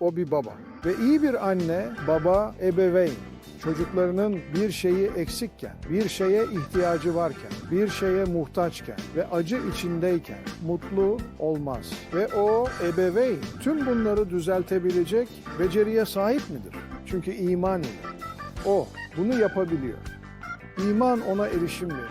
o bir baba. Ve iyi bir anne, baba, ebeveyn çocuklarının bir şeyi eksikken, bir şeye ihtiyacı varken, bir şeye muhtaçken ve acı içindeyken mutlu olmaz. Ve o ebeveyn tüm bunları düzeltebilecek beceriye sahip midir? Çünkü iman ile. O bunu yapabiliyor. İman ona erişim veriyor.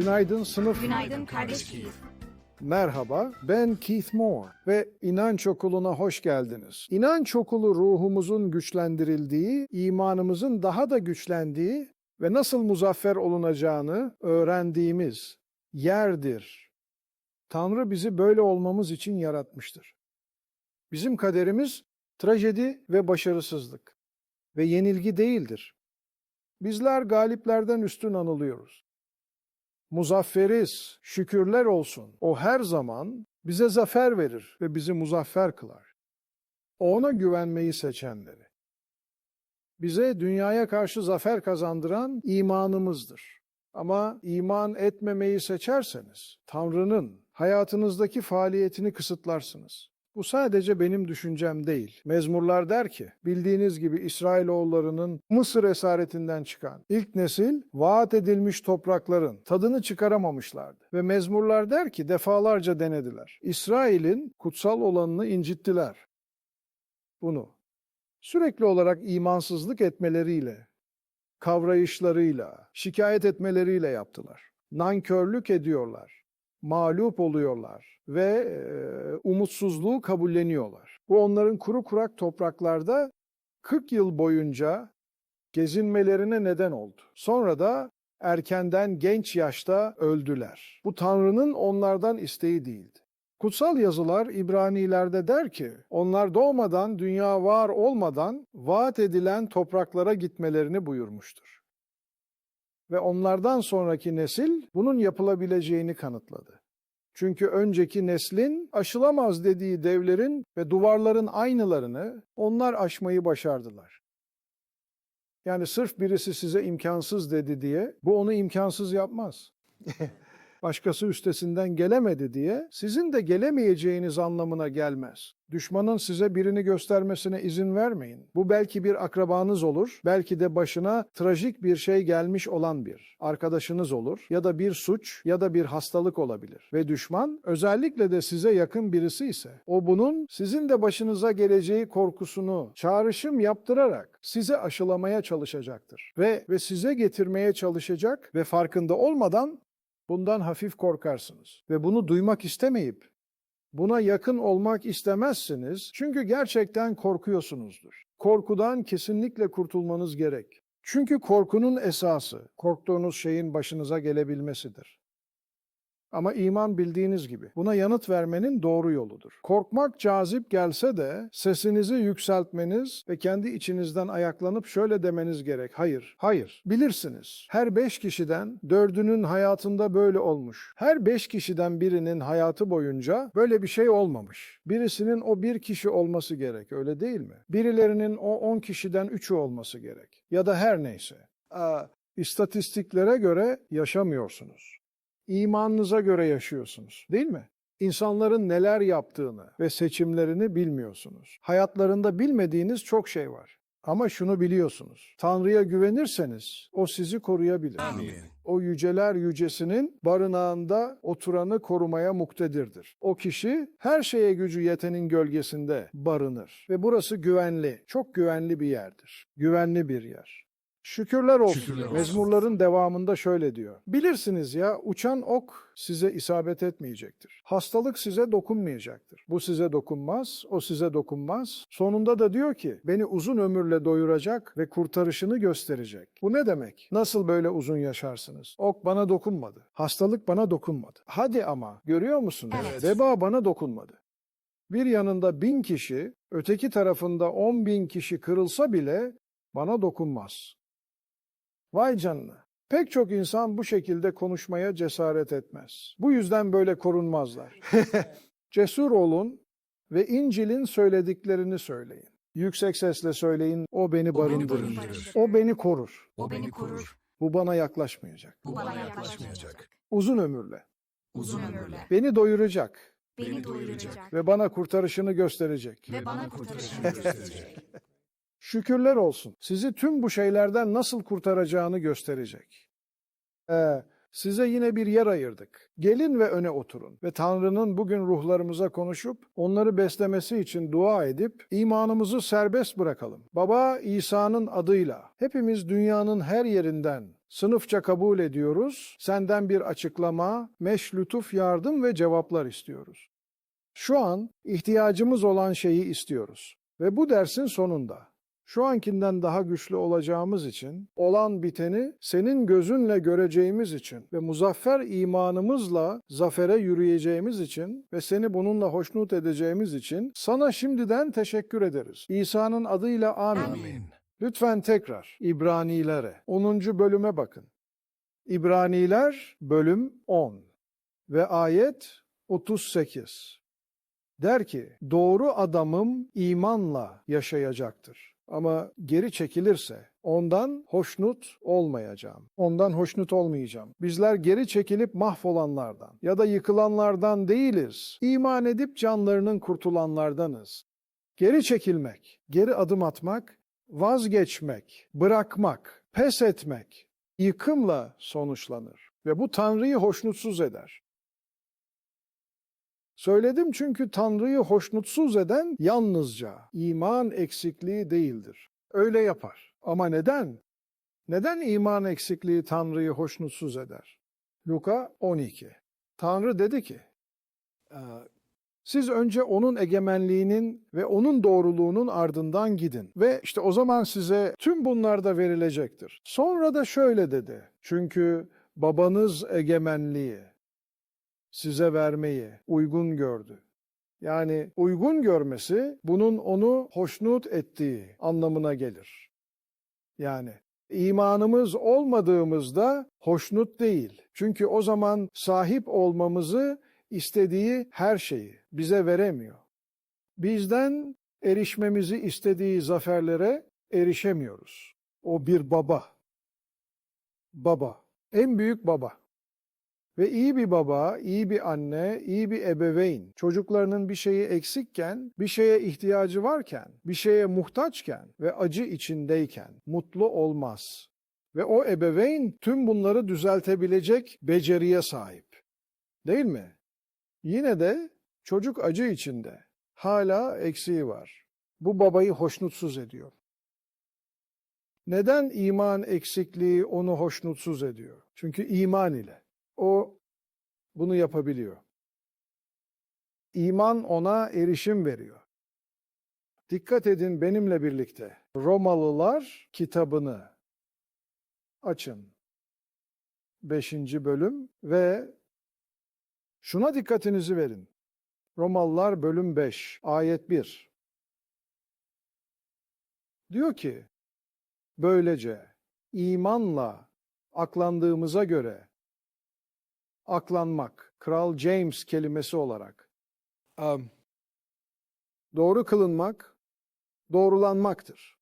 Günaydın sınıf. Günaydın kardeş Keith. Merhaba, ben Keith Moore ve İnanç Okulu'na hoş geldiniz. İnanç Okulu ruhumuzun güçlendirildiği, imanımızın daha da güçlendiği ve nasıl muzaffer olunacağını öğrendiğimiz yerdir. Tanrı bizi böyle olmamız için yaratmıştır. Bizim kaderimiz trajedi ve başarısızlık ve yenilgi değildir. Bizler galiplerden üstün anılıyoruz. Muzafferiz, şükürler olsun. O her zaman bize zafer verir ve bizi muzaffer kılar. Ona güvenmeyi seçenleri. Bize dünyaya karşı zafer kazandıran imanımızdır. Ama iman etmemeyi seçerseniz Tanrı'nın hayatınızdaki faaliyetini kısıtlarsınız. Bu sadece benim düşüncem değil. Mezmurlar der ki, bildiğiniz gibi İsrailoğullarının Mısır esaretinden çıkan ilk nesil vaat edilmiş toprakların tadını çıkaramamışlardı. Ve mezmurlar der ki defalarca denediler. İsrail'in kutsal olanını incittiler. Bunu sürekli olarak imansızlık etmeleriyle, kavrayışlarıyla, şikayet etmeleriyle yaptılar. Nankörlük ediyorlar, mağlup oluyorlar ve umutsuzluğu kabulleniyorlar. Bu onların kuru kurak topraklarda 40 yıl boyunca gezinmelerine neden oldu. Sonra da erkenden genç yaşta öldüler. Bu Tanrı'nın onlardan isteği değildi. Kutsal yazılar İbranilerde der ki, onlar doğmadan, dünya var olmadan vaat edilen topraklara gitmelerini buyurmuştur. Ve onlardan sonraki nesil bunun yapılabileceğini kanıtladı. Çünkü önceki neslin aşılamaz dediği devlerin ve duvarların aynılarını onlar aşmayı başardılar. Yani sırf birisi size imkansız dedi diye bu onu imkansız yapmaz. Başkası üstesinden gelemedi diye sizin de gelemeyeceğiniz anlamına gelmez. Düşmanın size birini göstermesine izin vermeyin. Bu belki bir akrabanız olur, belki de başına trajik bir şey gelmiş olan bir arkadaşınız olur ya da bir suç ya da bir hastalık olabilir. Ve düşman özellikle de size yakın birisi ise o bunun sizin de başınıza geleceği korkusunu çağrışım yaptırarak size aşılamaya çalışacaktır. Ve ve size getirmeye çalışacak ve farkında olmadan bundan hafif korkarsınız ve bunu duymak istemeyip buna yakın olmak istemezsiniz çünkü gerçekten korkuyorsunuzdur. Korkudan kesinlikle kurtulmanız gerek. Çünkü korkunun esası korktuğunuz şeyin başınıza gelebilmesidir. Ama iman bildiğiniz gibi buna yanıt vermenin doğru yoludur. Korkmak cazip gelse de sesinizi yükseltmeniz ve kendi içinizden ayaklanıp şöyle demeniz gerek. Hayır, hayır. Bilirsiniz. Her beş kişiden dördünün hayatında böyle olmuş. Her beş kişiden birinin hayatı boyunca böyle bir şey olmamış. Birisinin o bir kişi olması gerek, öyle değil mi? Birilerinin o on kişiden üçü olması gerek. Ya da her neyse. Aa, istatistiklere göre yaşamıyorsunuz imanınıza göre yaşıyorsunuz, değil mi? İnsanların neler yaptığını ve seçimlerini bilmiyorsunuz. Hayatlarında bilmediğiniz çok şey var. Ama şunu biliyorsunuz. Tanrı'ya güvenirseniz o sizi koruyabilir. O yüceler yücesinin barınağında oturanı korumaya muktedirdir. O kişi her şeye gücü yetenin gölgesinde barınır. Ve burası güvenli, çok güvenli bir yerdir. Güvenli bir yer. Şükürler olsun. Şükürler olsun. Mezmurların devamında şöyle diyor. Bilirsiniz ya uçan ok size isabet etmeyecektir. Hastalık size dokunmayacaktır. Bu size dokunmaz, o size dokunmaz. Sonunda da diyor ki beni uzun ömürle doyuracak ve kurtarışını gösterecek. Bu ne demek? Nasıl böyle uzun yaşarsınız? Ok bana dokunmadı. Hastalık bana dokunmadı. Hadi ama görüyor musunuz? Evet. Veba bana dokunmadı. Bir yanında bin kişi, öteki tarafında on bin kişi kırılsa bile bana dokunmaz. Vay canına. Pek çok insan bu şekilde konuşmaya cesaret etmez. Bu yüzden böyle korunmazlar. Cesur olun ve İncil'in söylediklerini söyleyin. Yüksek sesle söyleyin, o beni barındırır. barındırır. O beni korur. O beni korur. Bu bana yaklaşmayacak. Bu bana yaklaşmayacak. Uzun ömürle. Uzun ömürle. Beni doyuracak Beni doyuracak. ve bana kurtarışını gösterecek. Ve bana kurtarışını gösterecek. Şükürler olsun. Sizi tüm bu şeylerden nasıl kurtaracağını gösterecek. Ee, size yine bir yer ayırdık. Gelin ve öne oturun ve Tanrı'nın bugün ruhlarımıza konuşup onları beslemesi için dua edip imanımızı serbest bırakalım. Baba İsa'nın adıyla hepimiz dünyanın her yerinden sınıfça kabul ediyoruz. Senden bir açıklama, meş lütuf yardım ve cevaplar istiyoruz. Şu an ihtiyacımız olan şeyi istiyoruz. Ve bu dersin sonunda şu ankinden daha güçlü olacağımız için, olan biteni senin gözünle göreceğimiz için ve muzaffer imanımızla zafere yürüyeceğimiz için ve seni bununla hoşnut edeceğimiz için sana şimdiden teşekkür ederiz. İsa'nın adıyla amin. Amin. Lütfen tekrar İbranilere 10. bölüme bakın. İbraniler bölüm 10 ve ayet 38. Der ki, doğru adamım imanla yaşayacaktır. Ama geri çekilirse ondan hoşnut olmayacağım. Ondan hoşnut olmayacağım. Bizler geri çekilip mahvolanlardan ya da yıkılanlardan değiliz. İman edip canlarının kurtulanlardanız. Geri çekilmek, geri adım atmak, vazgeçmek, bırakmak, pes etmek yıkımla sonuçlanır ve bu Tanrı'yı hoşnutsuz eder. Söyledim çünkü Tanrı'yı hoşnutsuz eden yalnızca iman eksikliği değildir. Öyle yapar. Ama neden? Neden iman eksikliği Tanrı'yı hoşnutsuz eder? Luka 12. Tanrı dedi ki, "Ee, siz önce onun egemenliğinin ve onun doğruluğunun ardından gidin. Ve işte o zaman size tüm bunlar da verilecektir. Sonra da şöyle dedi. Çünkü babanız egemenliği size vermeyi uygun gördü. Yani uygun görmesi bunun onu hoşnut ettiği anlamına gelir. Yani imanımız olmadığımızda hoşnut değil. Çünkü o zaman sahip olmamızı istediği her şeyi bize veremiyor. Bizden erişmemizi istediği zaferlere erişemiyoruz. O bir baba. Baba. En büyük baba. Ve iyi bir baba, iyi bir anne, iyi bir ebeveyn, çocuklarının bir şeyi eksikken, bir şeye ihtiyacı varken, bir şeye muhtaçken ve acı içindeyken mutlu olmaz. Ve o ebeveyn tüm bunları düzeltebilecek beceriye sahip. Değil mi? Yine de çocuk acı içinde. Hala eksiği var. Bu babayı hoşnutsuz ediyor. Neden iman eksikliği onu hoşnutsuz ediyor? Çünkü iman ile. O bunu yapabiliyor. İman ona erişim veriyor. Dikkat edin benimle birlikte. Romalılar kitabını açın. 5. bölüm ve şuna dikkatinizi verin. Romalılar bölüm 5, ayet 1. Diyor ki, böylece imanla aklandığımıza göre aklanmak, Kral James kelimesi olarak. um, doğru kılınmak, doğrulanmaktır.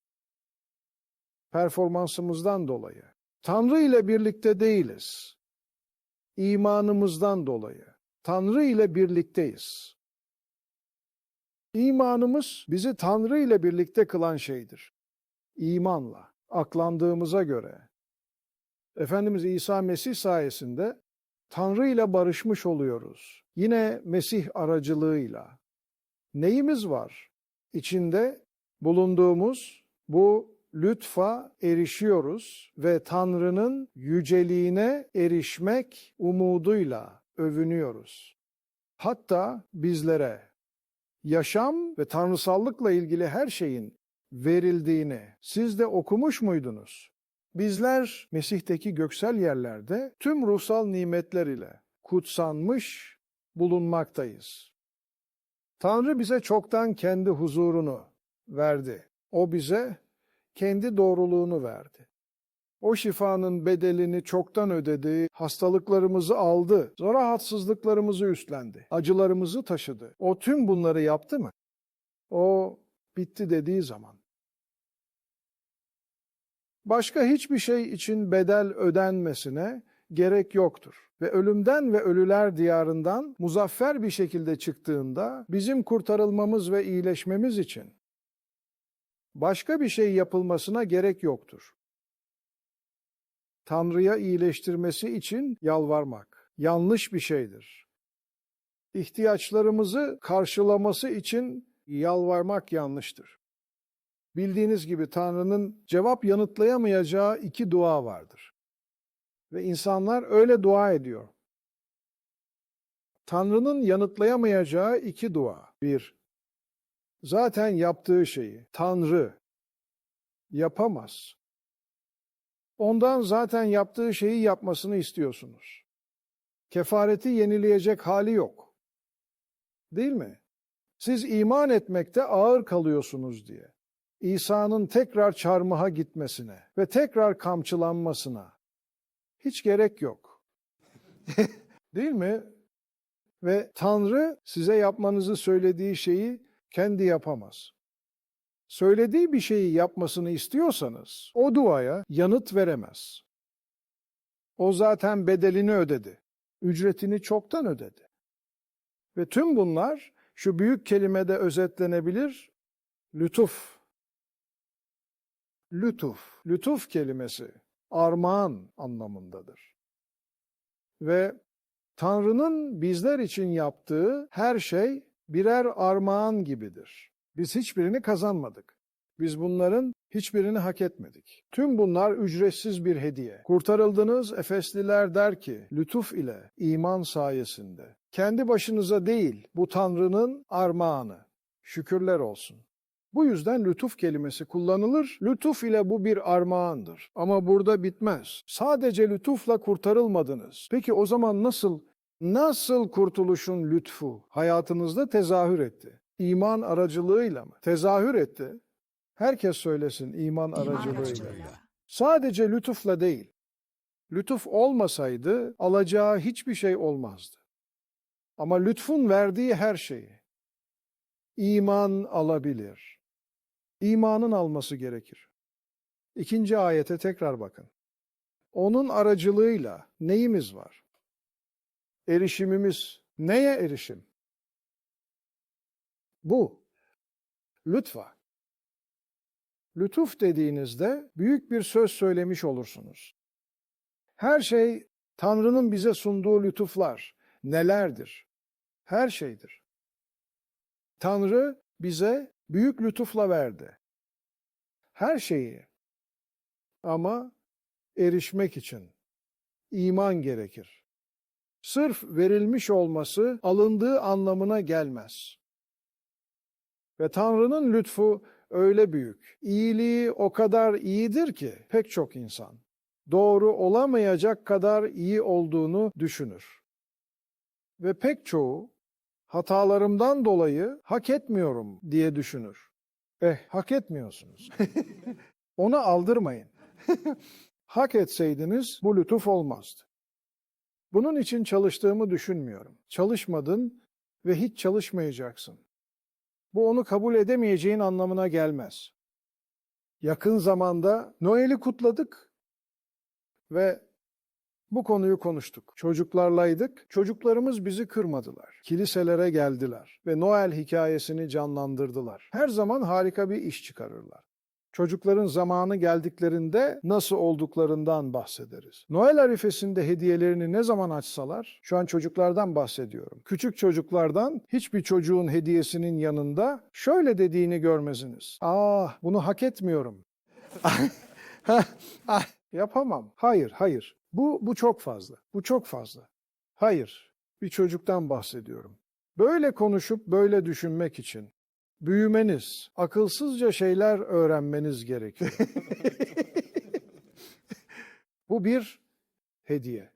Performansımızdan dolayı. Tanrı ile birlikte değiliz. İmanımızdan dolayı. Tanrı ile birlikteyiz. İmanımız bizi Tanrı ile birlikte kılan şeydir. İmanla, aklandığımıza göre. Efendimiz İsa Mesih sayesinde Tanrı ile barışmış oluyoruz. Yine Mesih aracılığıyla. Neyimiz var? İçinde bulunduğumuz bu lütfa erişiyoruz ve Tanrı'nın yüceliğine erişmek umuduyla övünüyoruz. Hatta bizlere yaşam ve tanrısallıkla ilgili her şeyin verildiğini siz de okumuş muydunuz? Bizler Mesih'teki göksel yerlerde tüm ruhsal nimetler ile kutsanmış bulunmaktayız. Tanrı bize çoktan kendi huzurunu verdi. O bize kendi doğruluğunu verdi. O şifanın bedelini çoktan ödedi, hastalıklarımızı aldı, rahatsızlıklarımızı üstlendi, acılarımızı taşıdı. O tüm bunları yaptı mı? O bitti dediği zaman. Başka hiçbir şey için bedel ödenmesine gerek yoktur. Ve ölümden ve ölüler diyarından muzaffer bir şekilde çıktığında bizim kurtarılmamız ve iyileşmemiz için başka bir şey yapılmasına gerek yoktur. Tanrı'ya iyileştirmesi için yalvarmak yanlış bir şeydir. İhtiyaçlarımızı karşılaması için yalvarmak yanlıştır. Bildiğiniz gibi Tanrı'nın cevap yanıtlayamayacağı iki dua vardır. Ve insanlar öyle dua ediyor. Tanrı'nın yanıtlayamayacağı iki dua. Bir, zaten yaptığı şeyi Tanrı yapamaz. Ondan zaten yaptığı şeyi yapmasını istiyorsunuz. Kefareti yenileyecek hali yok. Değil mi? Siz iman etmekte ağır kalıyorsunuz diye. İsa'nın tekrar çarmıha gitmesine ve tekrar kamçılanmasına hiç gerek yok. Değil mi? Ve Tanrı size yapmanızı söylediği şeyi kendi yapamaz. Söylediği bir şeyi yapmasını istiyorsanız o duaya yanıt veremez. O zaten bedelini ödedi. Ücretini çoktan ödedi. Ve tüm bunlar şu büyük kelimede özetlenebilir. Lütuf. Lütuf. Lütuf kelimesi armağan anlamındadır. Ve Tanrı'nın bizler için yaptığı her şey birer armağan gibidir. Biz hiçbirini kazanmadık. Biz bunların hiçbirini hak etmedik. Tüm bunlar ücretsiz bir hediye. Kurtarıldınız Efesliler der ki, lütuf ile, iman sayesinde. Kendi başınıza değil, bu Tanrı'nın armağanı. Şükürler olsun. Bu yüzden lütuf kelimesi kullanılır. Lütuf ile bu bir armağandır. Ama burada bitmez. Sadece lütufla kurtarılmadınız. Peki o zaman nasıl nasıl kurtuluşun lütfu hayatınızda tezahür etti? İman aracılığıyla mı? Tezahür etti. Herkes söylesin iman, aracılığıyla. aracılığıyla. Sadece lütufla değil. Lütuf olmasaydı alacağı hiçbir şey olmazdı. Ama lütfun verdiği her şeyi iman alabilir. İmanın alması gerekir. İkinci ayete tekrar bakın. Onun aracılığıyla neyimiz var? Erişimimiz neye erişim? Bu. Lütfa. Lütuf dediğinizde büyük bir söz söylemiş olursunuz. Her şey Tanrı'nın bize sunduğu lütuflar nelerdir? Her şeydir. Tanrı bize büyük lütufla verdi. Her şeyi. Ama erişmek için iman gerekir. Sırf verilmiş olması alındığı anlamına gelmez. Ve Tanrı'nın lütfu öyle büyük, iyiliği o kadar iyidir ki pek çok insan doğru olamayacak kadar iyi olduğunu düşünür. Ve pek çoğu hatalarımdan dolayı hak etmiyorum diye düşünür. Eh, hak etmiyorsunuz. Ona aldırmayın. hak etseydiniz bu lütuf olmazdı. Bunun için çalıştığımı düşünmüyorum. Çalışmadın ve hiç çalışmayacaksın. Bu onu kabul edemeyeceğin anlamına gelmez. Yakın zamanda Noel'i kutladık ve bu konuyu konuştuk. Çocuklarlaydık. Çocuklarımız bizi kırmadılar. Kiliselere geldiler ve Noel hikayesini canlandırdılar. Her zaman harika bir iş çıkarırlar. Çocukların zamanı geldiklerinde nasıl olduklarından bahsederiz. Noel arifesinde hediyelerini ne zaman açsalar, şu an çocuklardan bahsediyorum. Küçük çocuklardan hiçbir çocuğun hediyesinin yanında şöyle dediğini görmezsiniz. Ah bunu hak etmiyorum. Ah, Yapamam. Hayır, hayır. Bu, bu çok fazla. Bu çok fazla. Hayır, bir çocuktan bahsediyorum. Böyle konuşup böyle düşünmek için büyümeniz, akılsızca şeyler öğrenmeniz gerekiyor. Bu bir hediye.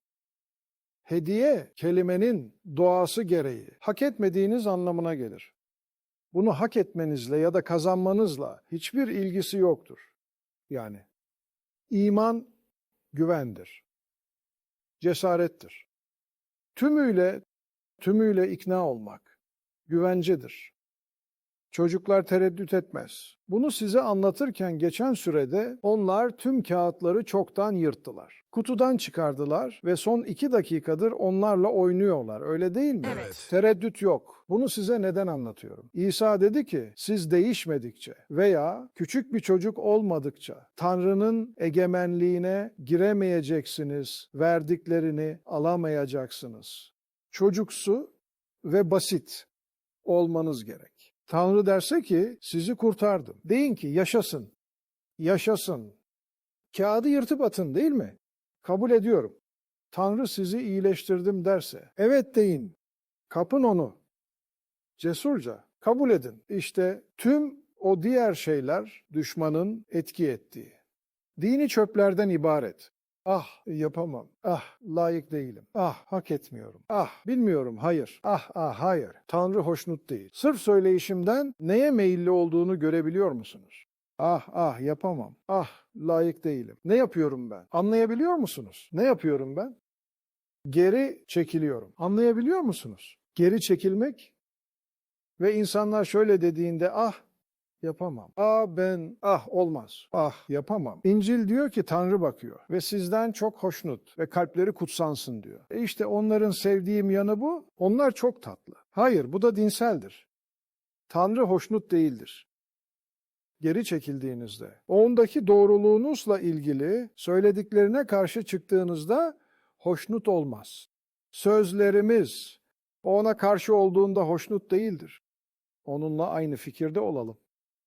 Hediye kelimenin doğası gereği hak etmediğiniz anlamına gelir. Bunu hak etmenizle ya da kazanmanızla hiçbir ilgisi yoktur. yani. İman güvendir. Cesarettir. Tümüyle tümüyle ikna olmak güvencedir. Çocuklar tereddüt etmez. Bunu size anlatırken geçen sürede onlar tüm kağıtları çoktan yırttılar. Kutudan çıkardılar ve son iki dakikadır onlarla oynuyorlar. Öyle değil mi? Evet. Tereddüt yok. Bunu size neden anlatıyorum? İsa dedi ki siz değişmedikçe veya küçük bir çocuk olmadıkça Tanrı'nın egemenliğine giremeyeceksiniz, verdiklerini alamayacaksınız. Çocuksu ve basit olmanız gerek. Tanrı derse ki sizi kurtardım. Deyin ki yaşasın. Yaşasın. Kağıdı yırtıp atın değil mi? Kabul ediyorum. Tanrı sizi iyileştirdim derse. Evet deyin. Kapın onu. Cesurca kabul edin. İşte tüm o diğer şeyler düşmanın etki ettiği. Dini çöplerden ibaret. Ah yapamam. Ah layık değilim. Ah hak etmiyorum. Ah bilmiyorum. Hayır. Ah ah hayır. Tanrı hoşnut değil. Sırf söyleyişimden neye meyilli olduğunu görebiliyor musunuz? Ah ah yapamam. Ah layık değilim. Ne yapıyorum ben? Anlayabiliyor musunuz? Ne yapıyorum ben? Geri çekiliyorum. Anlayabiliyor musunuz? Geri çekilmek ve insanlar şöyle dediğinde ah yapamam. Ah ben ah olmaz. Ah yapamam. İncil diyor ki Tanrı bakıyor ve sizden çok hoşnut ve kalpleri kutsansın diyor. E işte onların sevdiğim yanı bu. Onlar çok tatlı. Hayır bu da dinseldir. Tanrı hoşnut değildir. Geri çekildiğinizde, ondaki doğruluğunuzla ilgili söylediklerine karşı çıktığınızda hoşnut olmaz. Sözlerimiz ona karşı olduğunda hoşnut değildir. Onunla aynı fikirde olalım.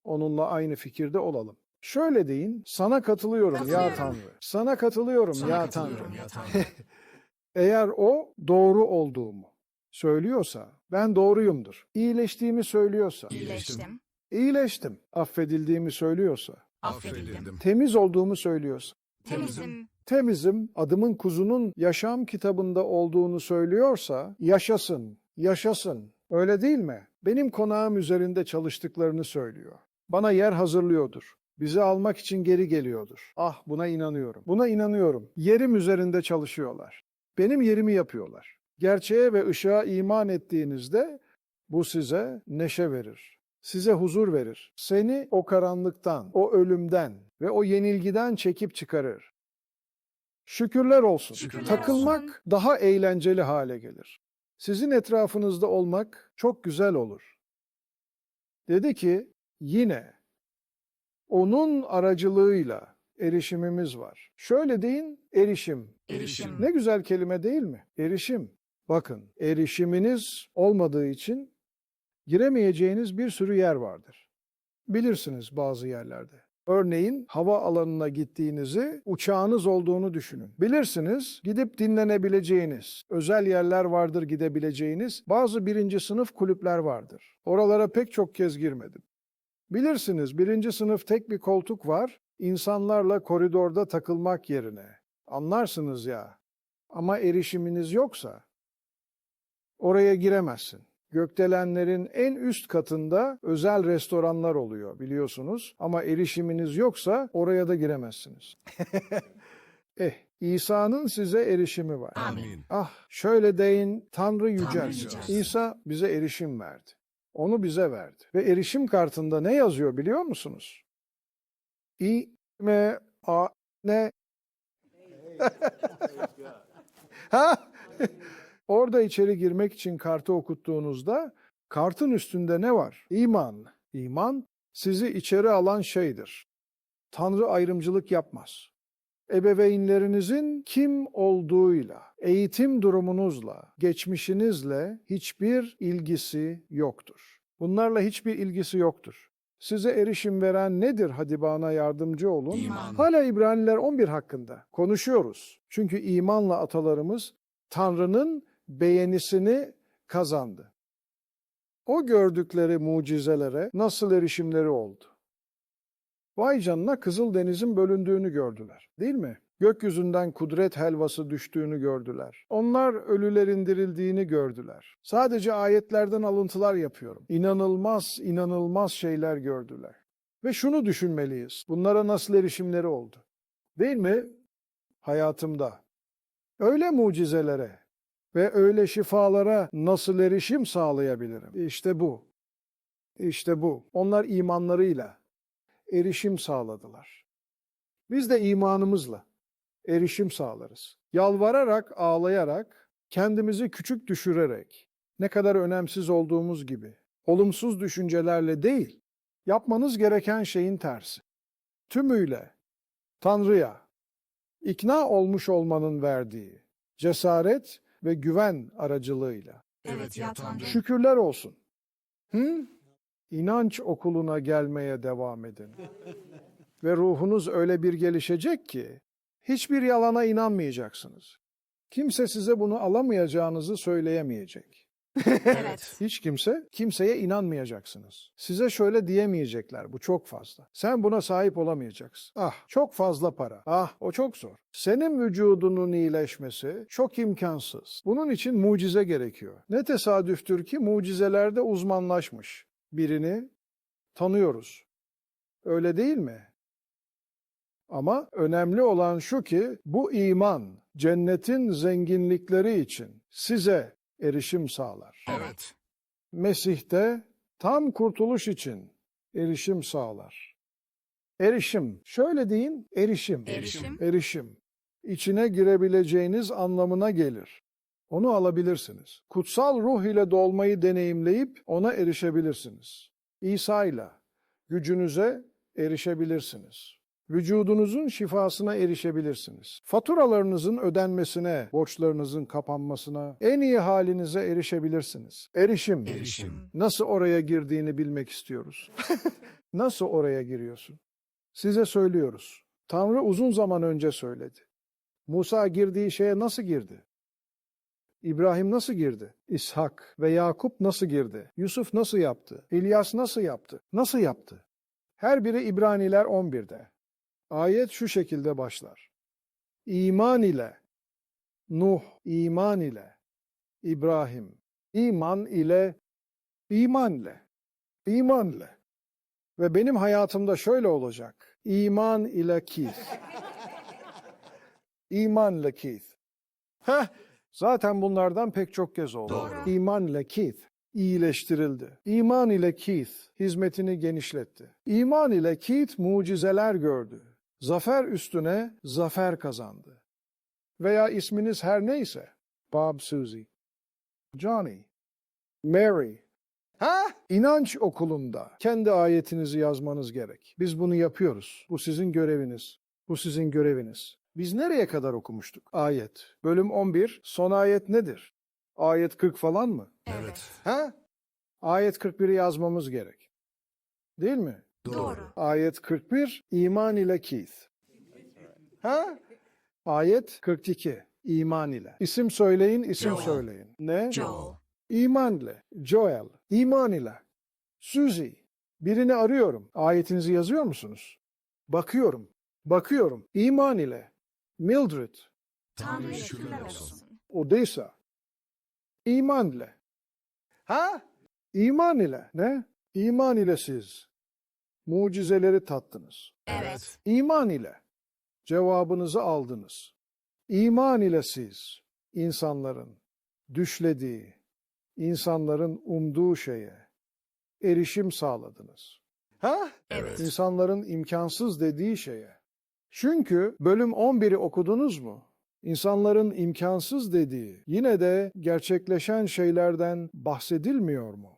Onunla aynı fikirde olalım. Şöyle deyin, sana katılıyorum, ya Katılıyorum. Tanrı. Sana katılıyorum Sana ya katılıyorum Tanrı. ya Tanrı. Eğer o doğru olduğumu söylüyorsa, ben doğruyumdur. İyileştiğimi söylüyorsa, İyileştim. iyileştim, affedildiğimi söylüyorsa, Affedildim. temiz olduğumu söylüyorsa, Temizim. temizim adımın kuzunun yaşam kitabında olduğunu söylüyorsa yaşasın, yaşasın. Öyle değil mi? Benim konağım üzerinde çalıştıklarını söylüyor. Bana yer hazırlıyordur. Bizi almak için geri geliyordur. Ah buna inanıyorum. Buna inanıyorum. Yerim üzerinde çalışıyorlar. Benim yerimi yapıyorlar. Gerçeğe ve ışığa iman ettiğinizde bu size neşe verir. Size huzur verir. Seni o karanlıktan, o ölümden ve o yenilgiden çekip çıkarır. Şükürler olsun. Şükürler Takılmak olsun. daha eğlenceli hale gelir. Sizin etrafınızda olmak çok güzel olur. Dedi ki yine onun aracılığıyla erişimimiz var. Şöyle deyin erişim. Erişim. Ne güzel kelime değil mi? Erişim. Bakın erişiminiz olmadığı için giremeyeceğiniz bir sürü yer vardır. Bilirsiniz bazı yerlerde. Örneğin hava alanına gittiğinizi, uçağınız olduğunu düşünün. Bilirsiniz, gidip dinlenebileceğiniz, özel yerler vardır gidebileceğiniz, bazı birinci sınıf kulüpler vardır. Oralara pek çok kez girmedim. Bilirsiniz, birinci sınıf tek bir koltuk var, insanlarla koridorda takılmak yerine. Anlarsınız ya. Ama erişiminiz yoksa, oraya giremezsin. Gökdelenlerin en üst katında özel restoranlar oluyor biliyorsunuz ama erişiminiz yoksa oraya da giremezsiniz. eh, İsa'nın size erişimi var. Amin. Ah, şöyle deyin, Tanrı yücelsin. İsa bize erişim verdi. Onu bize verdi. Ve erişim kartında ne yazıyor biliyor musunuz? İ, M, A, N. ha? Orada içeri girmek için kartı okuttuğunuzda kartın üstünde ne var? İman. İman sizi içeri alan şeydir. Tanrı ayrımcılık yapmaz. Ebeveynlerinizin kim olduğuyla, eğitim durumunuzla, geçmişinizle hiçbir ilgisi yoktur. Bunlarla hiçbir ilgisi yoktur. Size erişim veren nedir hadi bana yardımcı olun? İman. Hala İbraniler 11 hakkında konuşuyoruz. Çünkü imanla atalarımız Tanrı'nın beğenisini kazandı. O gördükleri mucizelere nasıl erişimleri oldu? Vay canına Kızıldeniz'in bölündüğünü gördüler, değil mi? Gökyüzünden kudret helvası düştüğünü gördüler. Onlar ölülerin dirildiğini gördüler. Sadece ayetlerden alıntılar yapıyorum. İnanılmaz, inanılmaz şeyler gördüler. Ve şunu düşünmeliyiz. Bunlara nasıl erişimleri oldu? Değil mi? Hayatımda. Öyle mucizelere ve öyle şifalara nasıl erişim sağlayabilirim? İşte bu. İşte bu. Onlar imanlarıyla erişim sağladılar. Biz de imanımızla erişim sağlarız. Yalvararak, ağlayarak, kendimizi küçük düşürerek, ne kadar önemsiz olduğumuz gibi, olumsuz düşüncelerle değil, yapmanız gereken şeyin tersi. Tümüyle Tanrı'ya ikna olmuş olmanın verdiği cesaret ve güven aracılığıyla Evet ya Tanrı. şükürler olsun. Hı? İnanç okuluna gelmeye devam edin. Ve ruhunuz öyle bir gelişecek ki hiçbir yalana inanmayacaksınız. Kimse size bunu alamayacağınızı söyleyemeyecek. Evet. Hiç kimse, kimseye inanmayacaksınız. Size şöyle diyemeyecekler, bu çok fazla. Sen buna sahip olamayacaksın. Ah, çok fazla para. Ah, o çok zor. Senin vücudunun iyileşmesi çok imkansız. Bunun için mucize gerekiyor. Ne tesadüftür ki mucizelerde uzmanlaşmış birini tanıyoruz. Öyle değil mi? Ama önemli olan şu ki bu iman cennetin zenginlikleri için size erişim sağlar. Evet. Mesih'te tam kurtuluş için erişim sağlar. Erişim, şöyle deyin, erişim. Erişim. Erişim. İçine girebileceğiniz anlamına gelir. Onu alabilirsiniz. Kutsal ruh ile dolmayı deneyimleyip ona erişebilirsiniz. İsa ile gücünüze erişebilirsiniz. Vücudunuzun şifasına erişebilirsiniz. Faturalarınızın ödenmesine, borçlarınızın kapanmasına, en iyi halinize erişebilirsiniz. Erişim. Erişim. Nasıl oraya girdiğini bilmek istiyoruz. Nasıl oraya giriyorsun? Size söylüyoruz. Tanrı uzun zaman önce söyledi. Musa girdiği şeye nasıl girdi? İbrahim nasıl girdi? İshak ve Yakup nasıl girdi? Yusuf nasıl yaptı? İlyas nasıl yaptı? Nasıl yaptı? Her biri İbraniler 11'de. Ayet şu şekilde başlar. İman ile Nuh, iman ile İbrahim, iman ile iman ile iman ile ve benim hayatımda şöyle olacak. İman ile Keith. İman ile Keith. Heh, zaten bunlardan pek çok kez oldu. Doğru. İman ile Keith iyileştirildi. İman ile Keith hizmetini genişletti. İman ile Keith mucizeler gördü. Zafer üstüne zafer kazandı. Veya isminiz her neyse. Bob Suzy, Johnny, Mary. Ha? İnanç okulunda kendi ayetinizi yazmanız gerek. Biz bunu yapıyoruz. Bu sizin göreviniz. Bu sizin göreviniz. Biz nereye kadar okumuştuk? Ayet. Bölüm 11. Son ayet nedir? Ayet 40 falan mı? Evet. Ha? Ayet 41'i yazmamız gerek. Değil mi? Doğru. Ayet 41 iman ile Keith. Ha? Ayet 42 iman ile. İsim söyleyin, isim Joel. söyleyin. Ne? Joel. İman ile. Joel. İman ile. Suzy. Birini arıyorum. Ayetinizi yazıyor musunuz? Bakıyorum. Bakıyorum. İman ile. Mildred. Tanrı'ya şükürler olsun. Odessa. İman ile. Ha? İman ile. Ne? İman ile siz. Mucizeleri tattınız. Evet. İman ile cevabınızı aldınız. İman ile siz insanların düşlediği, insanların umduğu şeye erişim sağladınız. Ha? Evet. İnsanların imkansız dediği şeye. Çünkü bölüm 11'i okudunuz mu? İnsanların imkansız dediği yine de gerçekleşen şeylerden bahsedilmiyor mu?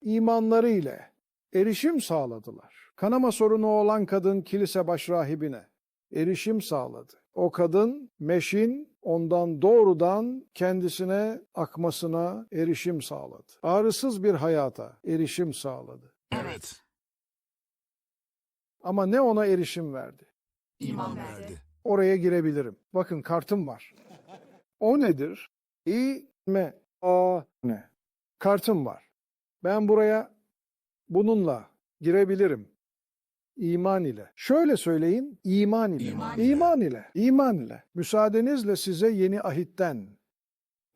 İmanları ile erişim sağladılar. Kanama sorunu olan kadın kilise başrahibine erişim sağladı. O kadın meşin ondan doğrudan kendisine akmasına erişim sağladı. Ağrısız bir hayata erişim sağladı. Evet. Ama ne ona erişim verdi? İman verdi. Oraya girebilirim. Bakın kartım var. O nedir? İ, me, a, ne? Kartım var. Ben buraya bununla girebilirim. İman ile. Şöyle söyleyin, iman ile. İman ile. İman ile. İman ile. Müsaadenizle size yeni ahitten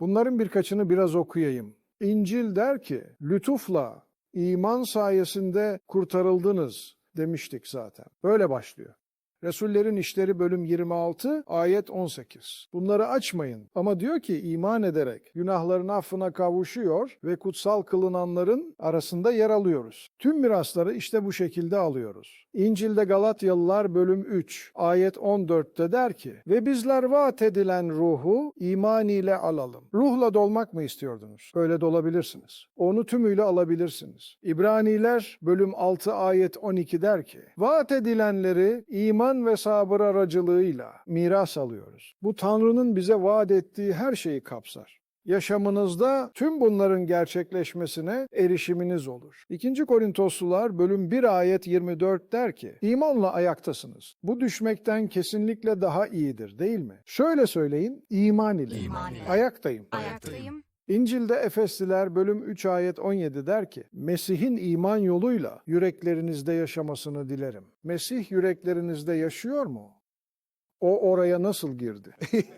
bunların birkaçını biraz okuyayım. İncil der ki, lütufla iman sayesinde kurtarıldınız demiştik zaten. Böyle başlıyor. Resullerin İşleri bölüm 26 ayet 18. Bunları açmayın ama diyor ki iman ederek günahların affına kavuşuyor ve kutsal kılınanların arasında yer alıyoruz. Tüm mirasları işte bu şekilde alıyoruz. İncil'de Galatyalılar bölüm 3 ayet 14'te der ki ve bizler vaat edilen ruhu iman ile alalım. Ruhla dolmak mı istiyordunuz? Öyle dolabilirsiniz. Onu tümüyle alabilirsiniz. İbraniler bölüm 6 ayet 12 der ki vaat edilenleri iman ve sabır aracılığıyla miras alıyoruz. Bu Tanrı'nın bize vaat ettiği her şeyi kapsar. Yaşamınızda tüm bunların gerçekleşmesine erişiminiz olur. 2. Korintoslular bölüm 1 ayet 24 der ki, imanla ayaktasınız. Bu düşmekten kesinlikle daha iyidir değil mi? Şöyle söyleyin, iman ile. İman ile. Ayaktayım. Ayaktayım. İncil'de Efesliler bölüm 3 ayet 17 der ki, Mesih'in iman yoluyla yüreklerinizde yaşamasını dilerim. Mesih yüreklerinizde yaşıyor mu? O oraya nasıl girdi?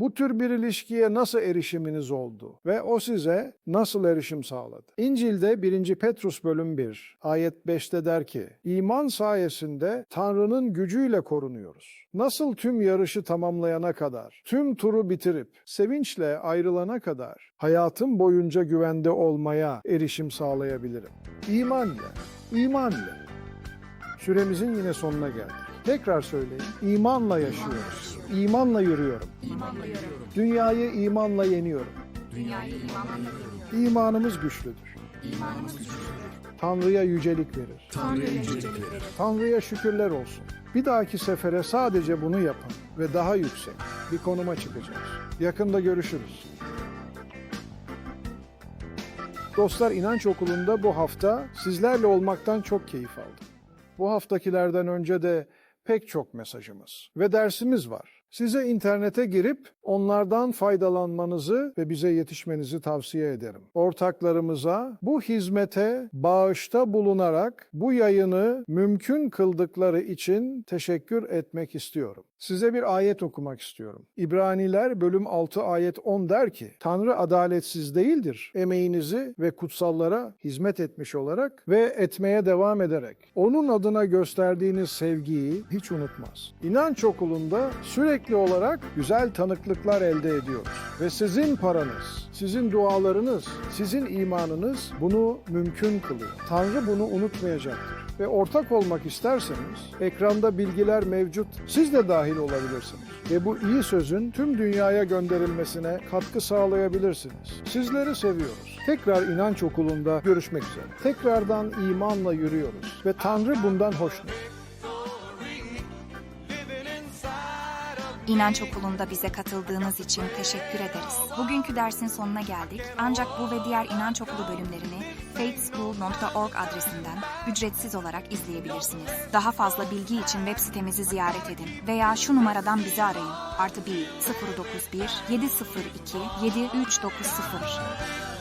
Bu tür bir ilişkiye nasıl erişiminiz oldu ve o size nasıl erişim sağladı? İncil'de 1. Petrus bölüm 1 ayet 5'te der ki, iman sayesinde Tanrı'nın gücüyle korunuyoruz. Nasıl tüm yarışı tamamlayana kadar, tüm turu bitirip sevinçle ayrılana kadar hayatım boyunca güvende olmaya erişim sağlayabilirim? İman ile, iman ile. Süremizin yine sonuna geldik. Tekrar söyleyin. İmanla yaşıyoruz. İmanla yürüyorum. İmanla yürüyorum. Dünyayı imanla yeniyorum. Dünyayı imanla yürüyorum. İmanımız güçlüdür. İmanımız güçlüdür. Tanrı'ya yücelik verir. Tanrı'ya yücelik verir. Tanrı'ya şükürler olsun. Bir dahaki sefere sadece bunu yapın ve daha yüksek bir konuma çıkacağız. Yakında görüşürüz. Dostlar İnanç Okulu'nda bu hafta sizlerle olmaktan çok keyif aldım. Bu haftakilerden önce de pek çok mesajımız ve dersimiz var. Size internete girip onlardan faydalanmanızı ve bize yetişmenizi tavsiye ederim. Ortaklarımıza bu hizmete bağışta bulunarak bu yayını mümkün kıldıkları için teşekkür etmek istiyorum. Size bir ayet okumak istiyorum. İbraniler bölüm 6 ayet 10 der ki, Tanrı adaletsiz değildir. Emeğinizi ve kutsallara hizmet etmiş olarak ve etmeye devam ederek onun adına gösterdiğiniz sevgiyi hiç unutmaz. İnanç okulunda sürekli olarak güzel tanıklıklar elde ediyoruz. Ve sizin paranız, sizin dualarınız, sizin imanınız bunu mümkün kılıyor. Tanrı bunu unutmayacaktır ve ortak olmak isterseniz ekranda bilgiler mevcut. Siz de dahil olabilirsiniz. Ve bu iyi sözün tüm dünyaya gönderilmesine katkı sağlayabilirsiniz. Sizleri seviyoruz. Tekrar inanç okulunda görüşmek üzere. Tekrardan imanla yürüyoruz ve Tanrı bundan hoşnut. İnanç okulunda bize katıldığınız için teşekkür ederiz. Bugünkü dersin sonuna geldik. Ancak bu ve diğer inanç okulu bölümlerini faithschool.org adresinden ücretsiz olarak izleyebilirsiniz. Daha fazla bilgi için web sitemizi ziyaret edin veya şu numaradan bizi arayın. Artı 1 091 702 7390